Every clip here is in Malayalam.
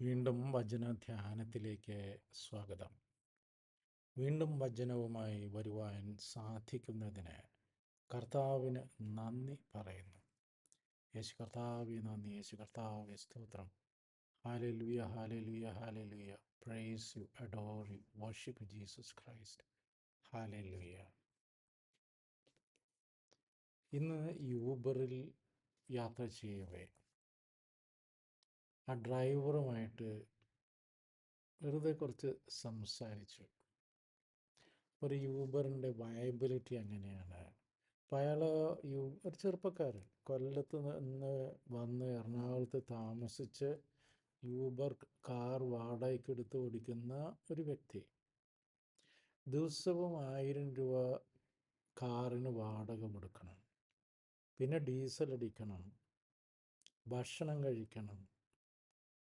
വീണ്ടും വചന ധ്യാനത്തിലേക്ക് സ്വാഗതം. വീണ്ടും വചനവുമായി വരുവാൻ സാധിക്കുന്നതിന് കർത്താവിന് നന്ദി പറയുന്നു. യേശു കർത്താവ് നന്ദി. യേശു കർത്താവ് സ്തോത്രം. Hallelujah hallelujah hallelujah praise you adore you worship Jesus Christ hallelujah ഇന്ന് യൂബറിൽ യാത്ര ചെയ്യവേ. ആ ഡ്രൈവറുമായിട്ട് വെറുതെ കുറച്ച് സംസാരിച്ചു. ഒരു യൂബറിന്റെ വയബിലിറ്റി എങ്ങനെയാണ് അപ്പോൾ അയാൾ യൂ ഒരു ചെറുപ്പക്കാരൻ. കൊല്ലത്ത് നിന്ന് വന്ന് എറണാകുളത്ത് താമസിച്ച് യൂബർ കാർ വാടകയ്ക്ക് എടുത്ത് ഓടിക്കുന്ന ഒരു വ്യക്തി. ദിവസവും ആയിരം രൂപ കാറിന് വാടക കൊടുക്കണം. പിന്നെ ഡീസൽ അടിക്കണം. ഭക്ഷണം കഴിക്കണം.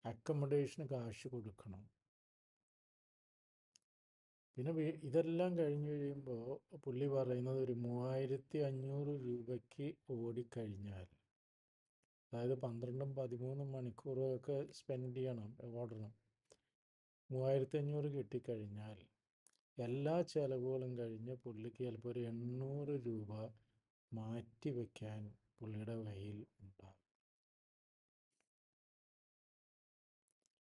അക്കോമഡേഷന് കാശ് കൊടുക്കണം. പിന്നെ ഇതെല്ലാം കഴിഞ്ഞു കഴിയുമ്പോൾ പുള്ളി പറയുന്നത് ഒരു മൂവായിരത്തി അഞ്ഞൂറ് രൂപയ്ക്ക് ഓടിക്കഴിഞ്ഞാൽ അതായത് പന്ത്രണ്ടും പതിമൂന്നും മണിക്കൂറൊക്കെ സ്പെൻഡ് ചെയ്യണം ഓടണം. മൂവായിരത്തി അഞ്ഞൂറ് കിട്ടിക്കഴിഞ്ഞാൽ എല്ലാ ചിലവുകളും കഴിഞ്ഞ് പുള്ളിക്ക് ചിലപ്പോൾ ഒരു എണ്ണൂറ് രൂപ മാറ്റി വയ്ക്കാൻ പുള്ളിയുടെ കയ്യിൽ ഉണ്ടാകും.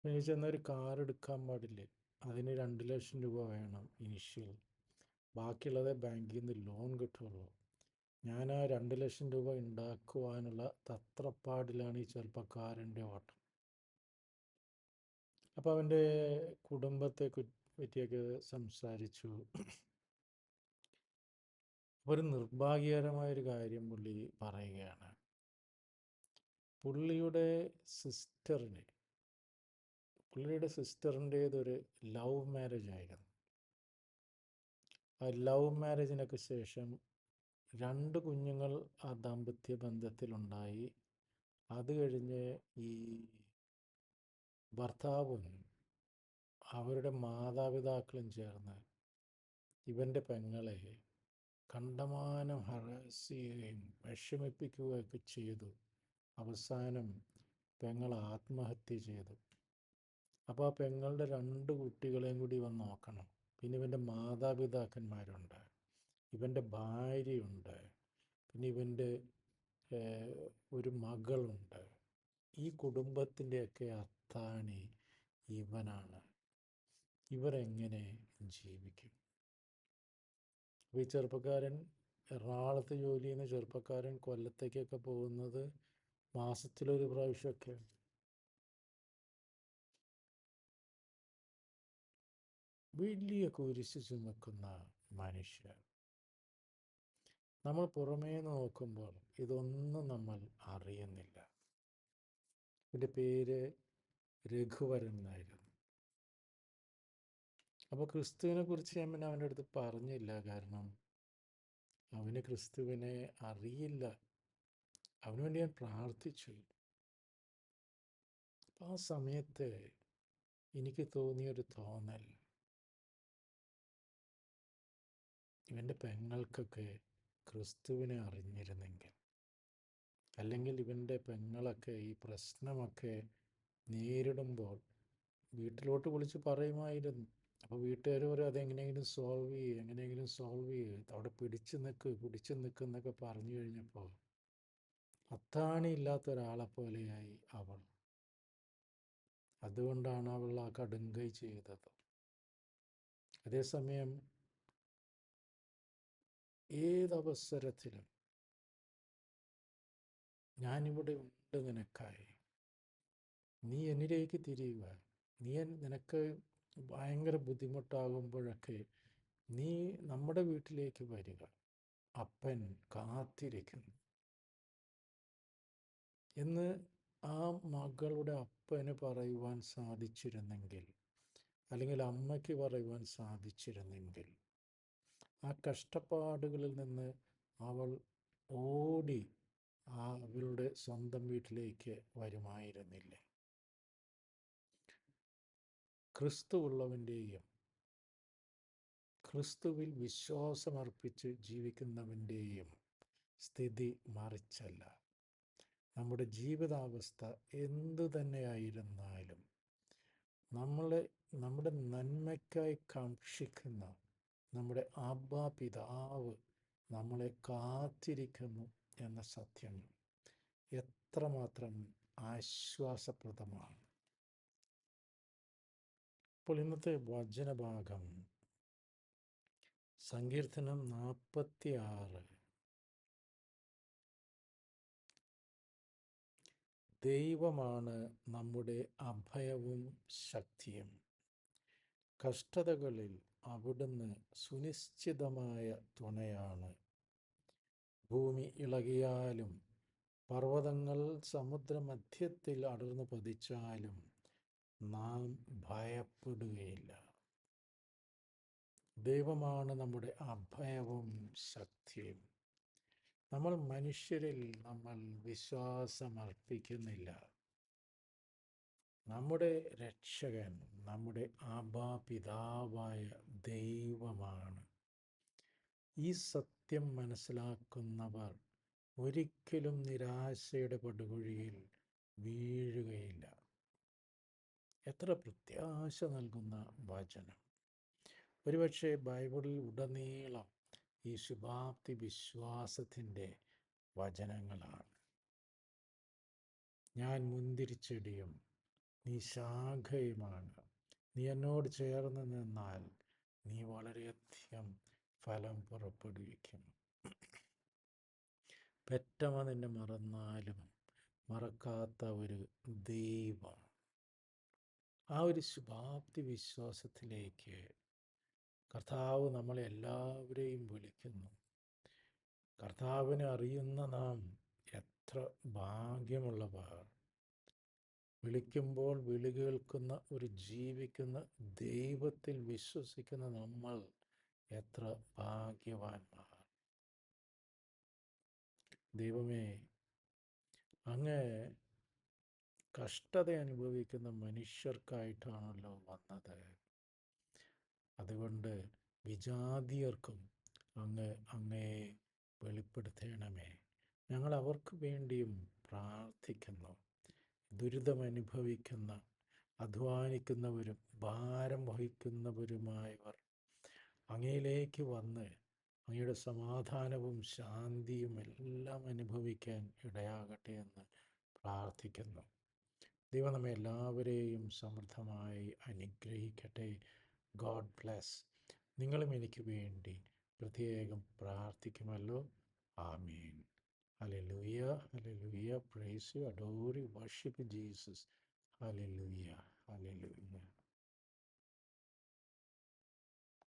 എനിക്ക് ഒരു കാർ എടുക്കാൻ പാടില്ലേ? അതിന് രണ്ട് ലക്ഷം രൂപ വേണം ഇനിഷ്യൽ ബാക്കിയുള്ളതേ ബാങ്കിൽ നിന്ന് ലോൺ കിട്ടുള്ളൂ. ഞാൻ ആ രണ്ട് ലക്ഷം രൂപ ഉണ്ടാക്കുവാനുള്ള തത്രപ്പാടിലാണ് ഈ ചെറുപ്പക്കാരന്റെ ഓട്ടം. അപ്പോൾ അവന്റെ കുടുംബത്തെ പറ്റിയൊക്കെ സംസാരിച്ചു. ഒരു നിർഭാഗ്യകരമായൊരു കാര്യം പുള്ളി പറയുകയാണ്. പുള്ളിയുടെ സിസ്റ്ററിനെ പുള്ളിയുടെ സിസ്റ്ററിന്റേതൊരു ലവ് മാരേജ് ആയിരുന്നു ആ ലവ് മാരേജിനൊക്കെ ശേഷം രണ്ട് കുഞ്ഞുങ്ങൾ ആ ദാമ്പത്യ ബന്ധത്തിലുണ്ടായി. അത് കഴിഞ്ഞ് ഈ ഭർത്താവും അവരുടെ മാതാപിതാക്കളും ചേർന്ന് ഇവന്റെ പെങ്ങളെ കണ്ടമാനം ഹറാസ് ചെയ്യുകയും വിഷമിപ്പിക്കുകയൊക്കെ ചെയ്തു. അവസാനം പെങ്ങൾ ആത്മഹത്യ ചെയ്തു. അപ്പോൾ ആ പെങ്ങളുടെ രണ്ട് കുട്ടികളെയും കൂടി ഇവൻ നോക്കണം. പിന്നെ ഇവന്റെ മാതാപിതാക്കന്മാരുണ്ട്. ഇവന്റെ ഭാര്യയുണ്ട്. പിന്നെ ഇവന്റെ ഒരു മകളുണ്ട്. ഈ കുടുംബത്തിന്റെയൊക്കെ അത്താണി ഇവനാണ്. ഇവരെങ്ങനെ ജീവിക്കും? ഈ ചെറുപ്പക്കാരൻ എറണാകുളത്ത് ജോലി ചെയ്യുന്ന ചെറുപ്പക്കാരൻ കൊല്ലത്തേക്കൊക്കെ പോകുന്നത് മാസത്തിലൊരു പ്രാവശ്യമൊക്കെയാണ് വലിയ കുരിശ് ചുമക്കുന്ന മനുഷ്യർ നമ്മൾ പുറമേ നോക്കുമ്പോൾ ഇതൊന്നും നമ്മൾ അറിയുന്നില്ല. എന്റെ പേര് രഘുവരൻ എന്നായിരുന്നു അപ്പോൾ ക്രിസ്തുവിനെ കുറിച്ച് ഞാൻ പിന്നെ അവന്റെ അടുത്ത് പറഞ്ഞില്ല. കാരണം അവന് ക്രിസ്തുവിനെ അറിയില്ല. അവന് വേണ്ടി ഞാൻ പ്രാർത്ഥിച്ചു. ആ സമയത്ത് എനിക്ക് തോന്നിയൊരു തോന്നൽ. ഇവന്റെ പെങ്ങൾക്കൊക്കെ ക്രിസ്തുവിനെ അറിഞ്ഞിരുന്നെങ്കിൽ അല്ലെങ്കിൽ ഇവന്റെ പെങ്ങളൊക്കെ ഈ പ്രശ്നമൊക്കെ നേരിടുമ്പോൾ വീട്ടിലോട്ട് വിളിച്ച് പറയുമായിരുന്നു. അപ്പോൾ വീട്ടുകാർ പറയും അതെങ്ങനെയെങ്കിലും സോൾവ് ചെയ്യും എങ്ങനെയെങ്കിലും സോൾവ് ചെയ്യുക അവിടെ പിടിച്ചു നിൽക്ക് പിടിച്ചു നിൽക്കുന്നൊക്കെ പറഞ്ഞു കഴിഞ്ഞപ്പോൾ അത്താണി ഇല്ലാത്ത ഒരാളെ പോലെയായി അവൾ. അതുകൊണ്ടാണ് അവൾ ആ കടുങ്കൈ ചെയ്തത്. അതേസമയം ഏതവസരത്തിലും. ഞാനിവിടെ ഉണ്ട് നിനക്കായി. നീ എന്നിലേക്ക് തിരിയുക. നീ നിനക്ക് ഭയങ്കര ബുദ്ധിമുട്ടാകുമ്പോഴൊക്കെ നീ നമ്മുടെ വീട്ടിലേക്ക് വരിക. അപ്പൻ കാത്തിരിക്കുന്നു. എന്ന് ആ മകളുടെ അപ്പന് പറയുവാൻ സാധിച്ചിരുന്നെങ്കിൽ അല്ലെങ്കിൽ അമ്മയ്ക്ക് പറയുവാൻ സാധിച്ചിരുന്നെങ്കിൽ ആ കഷ്ടപ്പാടുകളിൽ നിന്ന് അവൾ ഓടി ആ അവളുടെ സ്വന്തം വീട്ടിലേക്ക് വരുമായിരുന്നില്ലേ. ക്രിസ്തുവുള്ളവന്റെയും ക്രിസ്തുവിൽ വിശ്വാസമർപ്പിച്ച് ജീവിക്കുന്നവന്റെയും സ്ഥിതി മറിച്ചല്ല. നമ്മുടെ ജീവിതാവസ്ഥ എന്തു തന്നെയായിരുന്നാലും നമ്മളെ നമ്മുടെ നന്മയ്ക്കായി കാക്ഷിക്കുന്ന നമ്മുടെ അബ്ബ പിതാവ് നമ്മളെ കാത്തിരിക്കുന്നു എന്ന സത്യം എത്രമാത്രം ആശ്വാസപ്രദമാണ്. അപ്പോൾ ഇന്നത്തെ വചനഭാഗം സങ്കീർത്തനം നാൽപ്പത്തി ആറ് ദൈവമാണ് നമ്മുടെ അഭയവും ശക്തിയും. കഷ്ടതകളിൽ അവിടുന്ന് സുനിശ്ചിതമായ തുണയാണ്. ഭൂമി ഇളകിയാലും പർവതങ്ങൾ സമുദ്രമധ്യത്തിൽ അടർന്നു പതിച്ചാലും നാം ഭയപ്പെടുകയില്ല. ദൈവമാണ് നമ്മുടെ അഭയവും ശക്തിയും. നമ്മൾ മനുഷ്യരിൽ നമ്മൾ വിശ്വാസമർപ്പിക്കുന്നില്ല. നമ്മുടെ രക്ഷകൻ നമ്മുടെ ആബാ പിതാവായ ദൈവമാണ്. ഈ സത്യം മനസ്സിലാക്കുന്നവർ ഒരിക്കലും നിരാശയുടെ പടുകുഴിയിൽ വീഴുകയില്ല. എത്ര പ്രത്യാശ നൽകുന്ന വചനം. ഒരുപക്ഷെ ബൈബിളിൽ ഉടനീളം ഈ ശുഭാപ്തി വിശ്വാസത്തിന്റെ വചനങ്ങളാണ്. ഞാൻ മുന്തിരിച്ചെടിയും നീ ശാഖയുമാണ് നീ എന്നോട് ചേർന്ന് നിന്നാൽ നീ വളരെയധികം ഫലം പുറപ്പെടുവിക്കും. പെറ്റമ നിന്നെ മറന്നാലും മറക്കാത്ത ഒരു ദൈവം. ആ ഒരു ശുഭാപ്തി വിശ്വാസത്തിലേക്ക് കർത്താവ് നമ്മളെ എല്ലാവരെയും വിളിക്കുന്നു. കർത്താവിനെ അറിയുന്ന നാം എത്ര ഭാഗ്യമുള്ളവർ. വിളിക്കുമ്പോൾ വിളി കേൾക്കുന്ന ഒരു ജീവിക്കുന്ന ദൈവത്തിൽ വിശ്വസിക്കുന്ന നമ്മൾ എത്ര ഭാഗ്യവാന്മാർ. ദൈവമേ അങ്ങ് കഷ്ടത അനുഭവിക്കുന്ന മനുഷ്യർക്കായിട്ടാണല്ലോ വന്നത്. അതുകൊണ്ട് വിജാതിയർക്കും അങ്ങ് അങ്ങയെ വെളിപ്പെടുത്തണമേ. ഞങ്ങൾ അവർക്ക് വേണ്ടിയും പ്രാർത്ഥിക്കുന്നു. ദുരിതമനുഭവിക്കുന്ന അധ്വാനിക്കുന്നവരും ഭാരം വഹിക്കുന്നവരുമായവർ അങ്ങയിലേക്ക് വന്ന് അങ്ങയുടെ സമാധാനവും ശാന്തിയും എല്ലാം അനുഭവിക്കാൻ ഇടയാകട്ടെ എന്ന് പ്രാർത്ഥിക്കുന്നു. ദൈവം നമ്മെ എല്ലാവരെയും സമൃദ്ധമായി അനുഗ്രഹിക്കട്ടെ. ഗോഡ് ബ്ലെസ് നിങ്ങളും എനിക്ക് വേണ്ടി പ്രത്യേകം പ്രാർത്ഥിക്കുമല്ലോ. ആമീൻ. Hallelujah. Hallelujah. Praise you. Adore you. Worship Jesus. Hallelujah. Hallelujah.